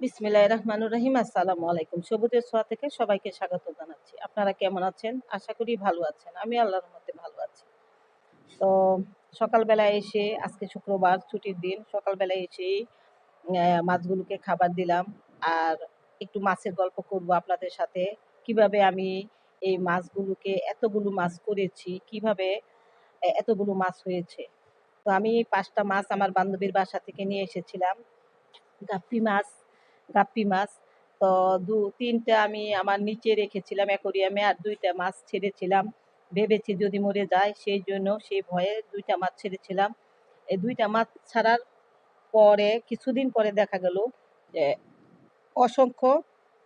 বিসমিল্লাহির রহমানির রহিম। আসসালামু আলাইকুম। সবুজের ছোঁয়া থেকে সবাইকে স্বাগত জানাচ্ছি। আপনারা কেমন আছেন? আশা করি ভালো আছেন। আমি আল্লাহর মধ্যে ভালো আছি। তো সকালবেলা এসে, আজকে শুক্রবার, ছুটির দিন, সকালবেলায় এসে মাছগুলোকে খাবার দিলাম। আর একটু মাছের গল্প করব আপনাদের সাথে। কীভাবে আমি এই মাছগুলোকে, এতগুলো মাছ করেছি, কীভাবে এতগুলো মাছ হয়েছে। তো আমি পাঁচটা মাছ আমার বান্ধবীর বাসা থেকে নিয়ে এসেছিলাম। গাপ্পি মাছ গাপ্পি মাছ। তো দু, তিনটা আমি আমার নিচে রেখেছিলাম অ্যাকোরিয়ামে আর দুইটা মাছ ছেড়েছিলাম। ভেবেছি যদি মরে যায়, সেই জন্য, সেই ভয়ে দুইটা মাছ ছেড়েছিলাম। এই দুইটা মাছ ছাড়ার পরে, কিছুদিন পরে দেখা গেল যে অসংখ্য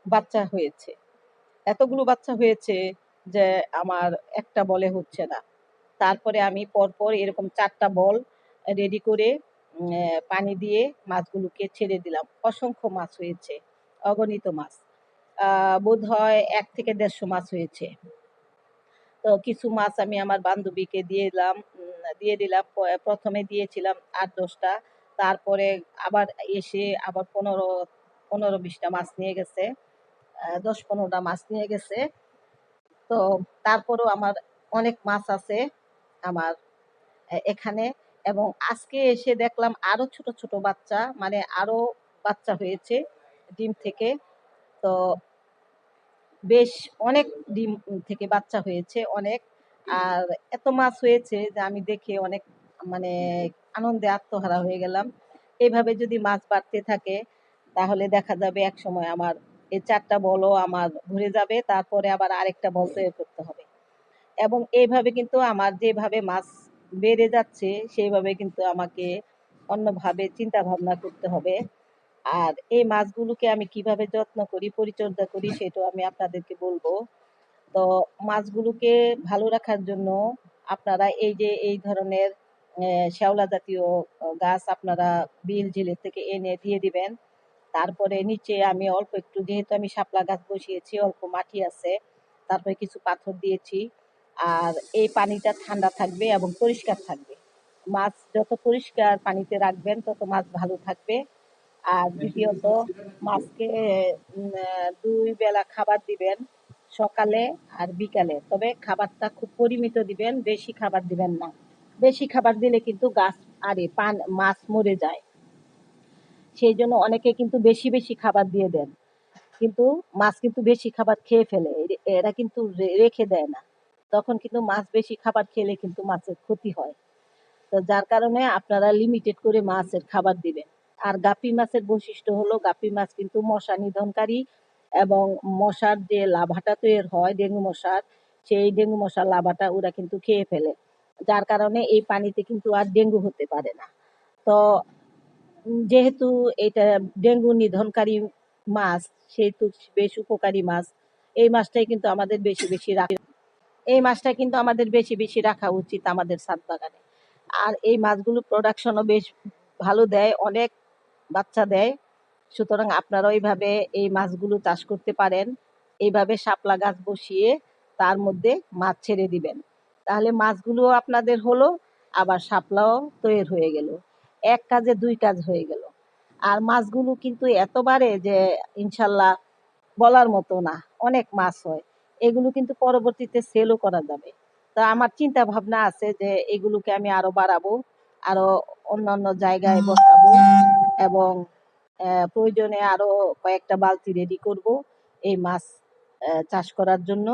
বাচ্চা হয়েছে। এতগুলো বাচ্চা হয়েছে যে আমার একটা বলে হচ্ছে না। তারপরে আমি পরপর এরকম চারটা বল রেডি করে পানি দিয়ে মাছগুলোকে ছেড়ে দিলাম। অসংখ্য মাছ হয়েছে, অগণিত মাছ। বোধ হয় এক থেকে দেড়শো মাছ হয়েছে। তো কিছু মাছ আমি আমার বান্ধবীকে দিয়ে দিলাম দিয়ে দিলাম। প্রথমে দিয়েছিলাম আট দশটা, তারপরে আবার এসে আবার পনেরো পনেরো বিশটা মাছ নিয়ে গেছে দশ পনেরোটা মাছ নিয়ে গেছে। তো তারপরও আমার অনেক মাছ আছে আমার এখানে। এবং আজকে এসে দেখলাম আরও ছোট ছোট বাচ্চা মানে আরও বাচ্চা হয়েছে ডিম থেকে। তো বেশ অনেক ডিম থেকে বাচ্চা হয়েছে অনেক। আর এত মাছ হয়েছে যে আমি দেখে অনেক মানে আনন্দে আত্মহারা হয়ে গেলাম। এইভাবে যদি মাছ বাড়তে থাকে, তাহলে দেখা যাবে এক সময় আমার এই চারটা বলও আমার ভরে যাবে, তারপরে আবার আরেকটা বল তৈরি করতে হবে। এবং এইভাবে কিন্তু আমার যেভাবে মাছ বেড়ে যাচ্ছে, সেইভাবে কিন্তু আমাকে অন্যভাবে চিন্তা ভাবনা করতে হবে। আর এই মাছগুলোকে আমি কীভাবে যত্ন করি, পরিচর্যা করি, সেটাও আমি আপনাদেরকে বলব। তো মাছগুলোকে ভালো রাখার জন্য আপনারা এই যে এই ধরনের শ্যাওলা জাতীয় গাছ আপনারা বিল ঝিলের থেকে এনে দিয়ে দিবেন। তারপরে নিচে আমি অল্প একটু, যেহেতু আমি শাপলা গাছ বসিয়েছি, অল্প মাটি আছে, তারপরে কিছু পাথর দিয়েছি। আর এই পানিটা ঠান্ডা থাকবে এবং পরিষ্কার থাকবে। মাছ যত পরিষ্কার পানিতে রাখবেন, তত মাছ ভালো থাকবে। আর দ্বিতীয়ত, মাছকে দুই বেলা খাবার দিবেন সকালে আর বিকালে। তবে খাবারটা খুব পরিমিত দিবেন, বেশি খাবার দিবেন না। বেশি খাবার দিলে কিন্তু গাছ, আরে, পান, মাছ মরে যায়। সেই জন্য অনেকে কিন্তু বেশি বেশি খাবার দিয়ে দেন। কিন্তু মাছ কিন্তু বেশি খাবার খেয়ে ফেলে। এরা কিন্তু রেখে দেয় না। তখন কিন্তু মাছ বেশি খাবার খেলে কিন্তু মাছের ক্ষতি হয়। তো যার কারণে আপনারা লিমিটেড করে মাছের খাবার দিবেন। আর গাপি মাছের বৈশিষ্ট্য হলো গাপি মাছ কিন্তু মশা নিধনকারী এবং মশার যে লাভাটা তৈরি হয় ডেঙ্গু মশার, সেই ডেঙ্গু মশার লাভাটা ওরা কিন্তু খেয়ে ফেলে। যার কারণে এই পানিতে কিন্তু আর ডেঙ্গু হতে পারে না। তো যেহেতু এটা ডেঙ্গু নিধনকারী মাছ, সেহেতু বেশ উপকারী মাছ, এই মাছটাই কিন্তু আমাদের বেশি বেশি রাখা এই মাছটা কিন্তু আমাদের বেশি বেশি রাখা উচিত আমাদের ছাদ বাগানে। আর এই মাছগুলো প্রোডাকশনও বেশ ভালো দেয়, অনেক বাচ্চা দেয়। সুতরাং আপনারা এইভাবে এই মাছগুলো চাষ করতে পারেন। এইভাবে শাপলা গাছ বসিয়ে তার মধ্যে মাছ ছেড়ে দিবেন। তাহলে মাছগুলো আপনাদের হলো, আবার শাপলাও তৈরি হয়ে গেল। এক কাজে দুই কাজ হয়ে গেল। আর মাছগুলো কিন্তু এত বাড়ে যে ইনশাল্লাহ বলার মতো না, অনেক মাছ হয়। এগুলো কিন্তু পরবর্তীতে সেলও করা যাবে তা আমার চিন্তা ভাবনা আছে যে এগুলোকে আমি আরও বাড়াবো, আরও অন্যান্য জায়গায় বসাবো এবং প্রয়োজনে আরও কয়েকটা বালতি রেডি করব এই মাছ চাষ করার জন্য।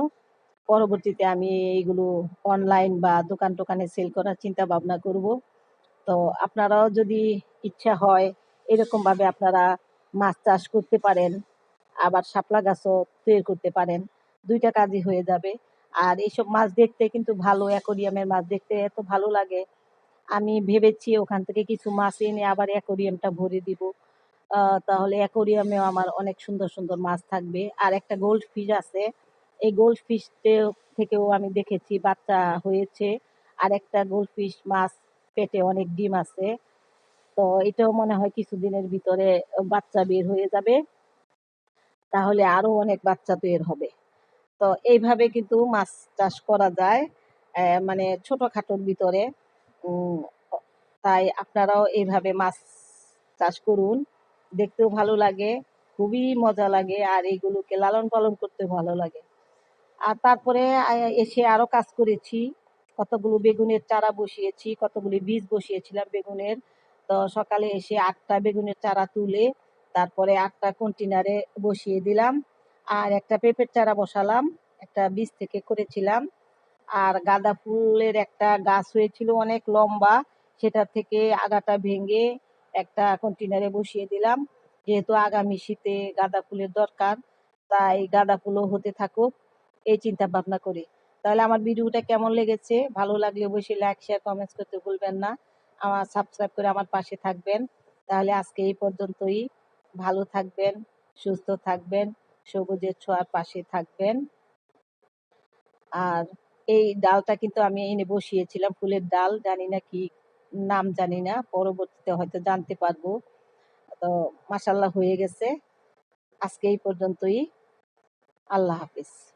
পরবর্তীতে আমি এইগুলো অনলাইন বা দোকান টোকানে সেল করার চিন্তা ভাবনা করব। তো আপনারাও যদি ইচ্ছা হয় এরকম ভাবে আপনারা মাছ চাষ করতে পারেন, আবার শাপলা গাছও তৈরি করতে পারেন। দুইটা কাজই হয়ে যাবে। আর এইসব মাছ দেখতে কিন্তু ভালো, অ্যাকোরিয়ামের মাছ দেখতে এত ভালো লাগে। আমি ভেবেছি ওখান থেকে কিছু মাছ এনে আবার অ্যাকোরিয়ামটা ভরে দিব। তাহলে অ্যাকোরিয়ামেও আমার অনেক সুন্দর সুন্দর মাছ থাকবে। আর একটা গোল্ড ফিশ আছে। এই গোল্ড ফিশ থেকেও আমি দেখেছি বাচ্চা হয়েছে। আর একটা গোল্ড ফিশ মাছ পেটে অনেক ডিম আছে। তো এটাও মনে হয় কিছুদিনের ভিতরে বাচ্চা বের হয়ে যাবে। তাহলে আরও অনেক বাচ্চা তৈরি হবে। তো এইভাবে কিন্তু মাছ চাষ করা যায় মানে ছোটখাটোর ভিতরে। তাই আপনারাও এইভাবে মাছ চাষ করুন, দেখতেও ভালো লাগে, খুবই মজা লাগে, আর এইগুলোকে লালন পালন করতে ভালো লাগে। আর তারপরে এসে আরও কাজ করেছি, কতগুলো বেগুনের চারা বসিয়েছি, কতগুলি বীজ বসিয়েছিলাম বেগুনের। তো সকালে এসে আটটা বেগুনের চারা তুলে, তারপরে আটটা কন্টেনারে বসিয়ে দিলাম। আর একটা পেঁপের চারা বসালাম, একটা বীজ থেকে করেছিলাম। আর গাঁদা ফুলের একটা গাছ হয়েছিল অনেক লম্বা, সেটা থেকে আগাটা ভেঙে একটা কন্টেনারে বসিয়ে দিলাম। যেহেতু আগামী শীতে গাঁদা ফুলের দরকার, তাই গাঁদা ফুলও হতে থাকুক, এই চিন্তা ভাবনা করি। তাহলে আমার ভিডিওটা কেমন লেগেছে? ভালো লাগলে অবশ্যই লাইক শেয়ার কমেন্টস করতে ভুলবেন না। আমার সাবস্ক্রাইব করে আমার পাশে থাকবেন। তাহলে আজকে এই পর্যন্তই। ভালো থাকবেন, সুস্থ থাকবেন। সবুজের ছোঁয়ার পাশে থাকবেন। আর এই ডালটা কিন্তু আমি এনে বসিয়েছিলাম, ফুলের ডাল। জানি না কি নাম, জানি না। পরবর্তীতে হয়তো জানতে পারব। তো মাসাল্লাহ হয়ে গেছে। আজকে এই পর্যন্তই। আল্লাহ হাফিজ।